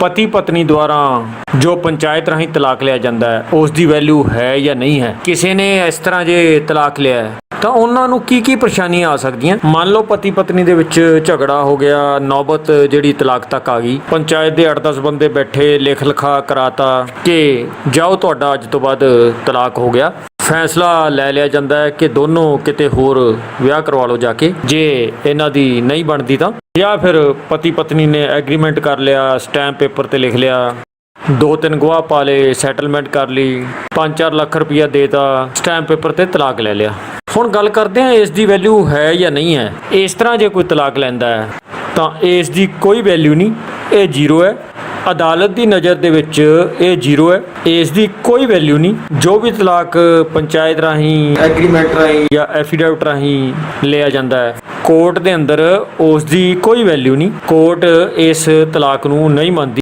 ਪਤੀ ਪਤਨੀ ਦੁਆਰਾ ਜੋ ਪੰਚਾਇਤ ਰਾਹੀਂ ਤਲਾਕ ਲਿਆ ਜਾਂਦਾ ਹੈ, ਉਸ ਦੀ ਵੈਲਿਊ ਹੈ ਜਾਂ ਨਹੀਂ ਹੈ? ਕਿਸੇ ਨੇ ਇਸ ਤਰ੍ਹਾਂ ਜੇ ਤਲਾਕ ਲਿਆ ਹੈ, ਤਾਂ ਉਹਨਾਂ ਨੂੰ ਕੀ ਕੀ ਪਰੇਸ਼ਾਨੀਆਂ ਆ ਸਕਦੀਆਂ? ਮੰਨ ਲਓ ਪਤੀ ਪਤਨੀ ਦੇ ਵਿੱਚ ਝਗੜਾ ਹੋ ਗਿਆ, ਨੌਬਤ ਜਿਹੜੀ ਤਲਾਕ ਤੱਕ ਆ ਗਈ। ਪੰਚਾਇਤ ਦੇ 8-10 ਬੰਦੇ ਬੈਠੇ, ਲਿਖ ਲਿਖਾ ਕਰਾਤਾ ਕਿ ਜਾਓ ਤੁਹਾਡਾ ਅੱਜ ਤੋਂ ਬਾਅਦ ਤਲਾਕ ਹੋ ਗਿਆ। ਫੈਸਲਾ ਲੈ ਲਿਆ ਜਾਂਦਾ ਹੈ ਕਿ ਦੋਨੋਂ ਕਿਤੇ ਹੋਰ ਵਿਆਹ ਕਰਵਾ ਲਓ ਜਾ ਕੇ। ਜੇ ਇਹਨਾਂ ਦੀ ਨਹੀਂ ਬਣਦੀ ਤਾਂ ਜਾਂ ਫਿਰ ਪਤੀ ਪਤਨੀ ਨੇ ਐਗਰੀਮੈਂਟ ਕਰ ਲਿਆ ਸਟੈਂਪ ਪੇਪਰ ਤੇ ਲਿਖ ਲਿਆ ਦੋ ਤਿੰਨ ਗਵਾਹ ਪਾ ਲਏ ਸੈਟਲਮੈਂਟ ਕਰ ਲਈ 5-4 ਲੱਖ ਰੁਪਇਆ ਦੇਤਾ ਸਟੈਂਪ ਪੇਪਰ ਤੇ ਤਲਾਕ ਲੈ ਲਿਆ। ਹੁਣ ਗੱਲ ਕਰਦੇ ਹਾਂ ਇਸ ਦੀ ਵੈਲਿਊ ਹੈ ਜਾਂ ਨਹੀਂ ਹੈ। ਇਸ ਤਰ੍ਹਾਂ ਜੇ ਕੋਈ ਤਲਾਕ ਲੈਂਦਾ ਹੈ ਤਾਂ ਇਸ ਦੀ ਕੋਈ ਵੈਲਿਊ ਨਹੀਂ ਇਹ ਜ਼ੀਰੋ ਹੈ। ਅਦਾਲਤ ਦੀ ਨਜ਼ਰ ਦੇ ਵਿੱਚ ਇਹ ਜ਼ੀਰੋ ਹੈ। ਇਸ ਦੀ ਕੋਈ ਵੈਲਿਊ ਨਹੀਂ। ਜੋ ਵੀ ਤਲਾਕ ਪੰਚਾਇਤ ਰਾਹੀਂ ਐਗਰੀਮੈਂਟ ਰਾਹੀਂ। ਜਾਂ ਐਫੀਡੈਵਿਟ ਰਾਹੀਂ ਲਿਆ ਜਾਂਦਾ ਹੈ ਕੋਰਟ ਦੇ ਅੰਦਰ ਉਸ ਦੀ ਕੋਈ ਵੈਲਿਊ ਨਹੀਂ। ਕੋਰਟ ਇਸ ਤਲਾਕ ਨੂੰ ਨਹੀਂ ਮੰਨਦੀ।